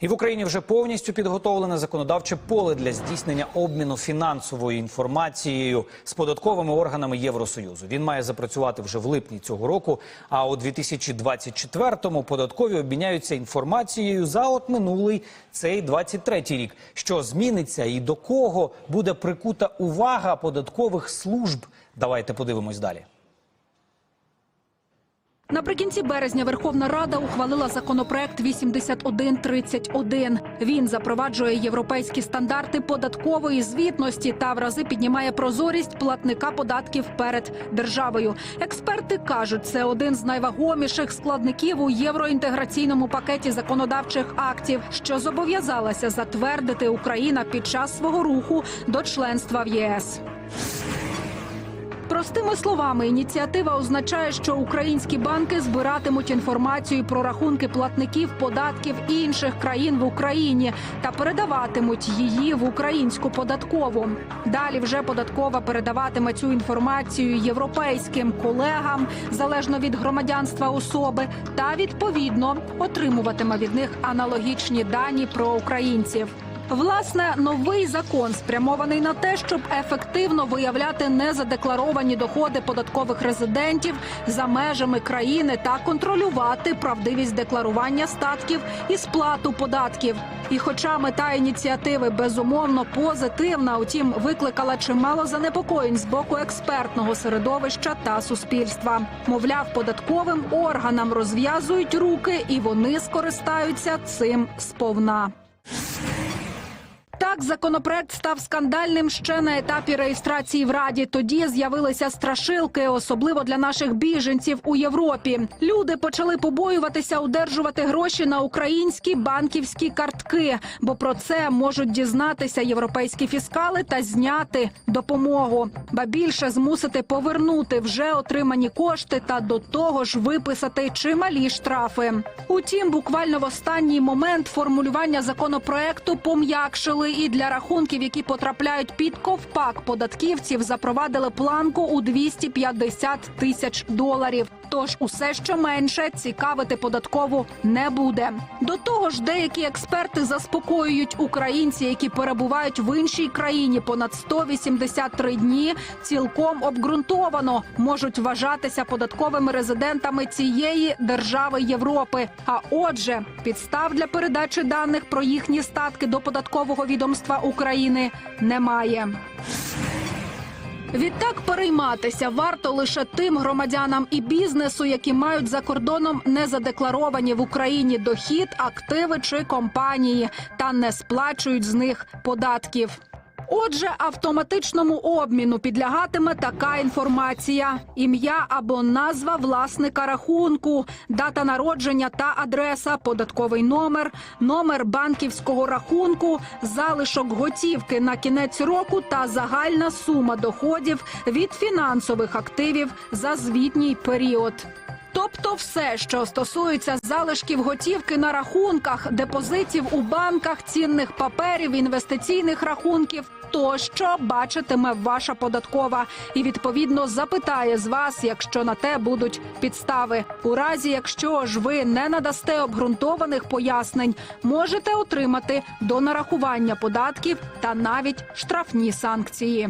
І в Україні вже повністю підготовлене законодавче поле для здійснення обміну фінансовою інформацією з податковими органами Євросоюзу. Він має запрацювати вже в липні цього року. А у 2024-му податкові обміняються інформацією за от минулий цей 23-й рік. Що зміниться і до кого буде прикута увага податкових служб? Давайте подивимось далі. Наприкінці березня Верховна Рада ухвалила законопроект 8131. Він запроваджує європейські стандарти податкової звітності та в рази піднімає прозорість платника податків перед державою. Експерти кажуть, це один з найвагоміших складників у євроінтеграційному пакеті законодавчих актів, що зобов'язалася затвердити Україна під час свого руху до членства в ЄС. Простими словами, ініціатива означає, що українські банки збиратимуть інформацію про рахунки платників податків інших країн в Україні та передаватимуть її в українську податкову. Далі вже податкова передаватиме цю інформацію європейським колегам залежно від громадянства особи, та відповідно отримуватиме від них аналогічні дані про українців. Власне, новий закон спрямований на те, щоб ефективно виявляти незадекларовані доходи податкових резидентів за межами країни та контролювати правдивість декларування статків і сплату податків. І, хоча мета ініціативи безумовно позитивна, утім викликала чимало занепокоєнь з боку експертного середовища та суспільства. Мовляв, податковим органам розв'язують руки, і вони скористаються цим сповна. Так, законопроект став скандальним ще на етапі реєстрації в Раді. Тоді з'явилися страшилки, особливо для наших біженців у Європі. Люди почали побоюватися одержувати гроші на українські банківські картки, бо про це можуть дізнатися європейські фіскали та зняти допомогу. Ба більше змусити повернути вже отримані кошти та до того ж виписати чималі штрафи. Утім, буквально в останній момент формулювання законопроекту пом'якшили і для рахунків, які потрапляють під ковпак податківців, запровадили планку у 250 тисяч доларів. Тож усе, що менше, цікавити податкову не буде. До того ж, деякі експерти заспокоюють українці, які перебувають в іншій країні понад 183 дні, цілком обґрунтовано можуть вважатися податковими резидентами цієї держави Європи. А отже, підстав для передачі даних про їхні статки до податкового відомства України немає. Відтак перейматися варто лише тим громадянам і бізнесу, які мають за кордоном незадекларовані в Україні дохід, активи чи компанії, та не сплачують з них податків. Отже, автоматичному обміну підлягатиме така інформація: ім'я або назва власника рахунку, дата народження та адреса, податковий номер, номер банківського рахунку, залишок готівки на кінець року та загальна сума доходів від фінансових активів за звітній період. Тобто, все, що стосується залишків готівки на рахунках, депозитів у банках, цінних паперів, інвестиційних рахунків, тощо бачитиме ваша податкова і відповідно запитає з вас, якщо на те будуть підстави. У разі, якщо ж ви не надасте обґрунтованих пояснень, можете отримати до нарахування податків та навіть штрафні санкції.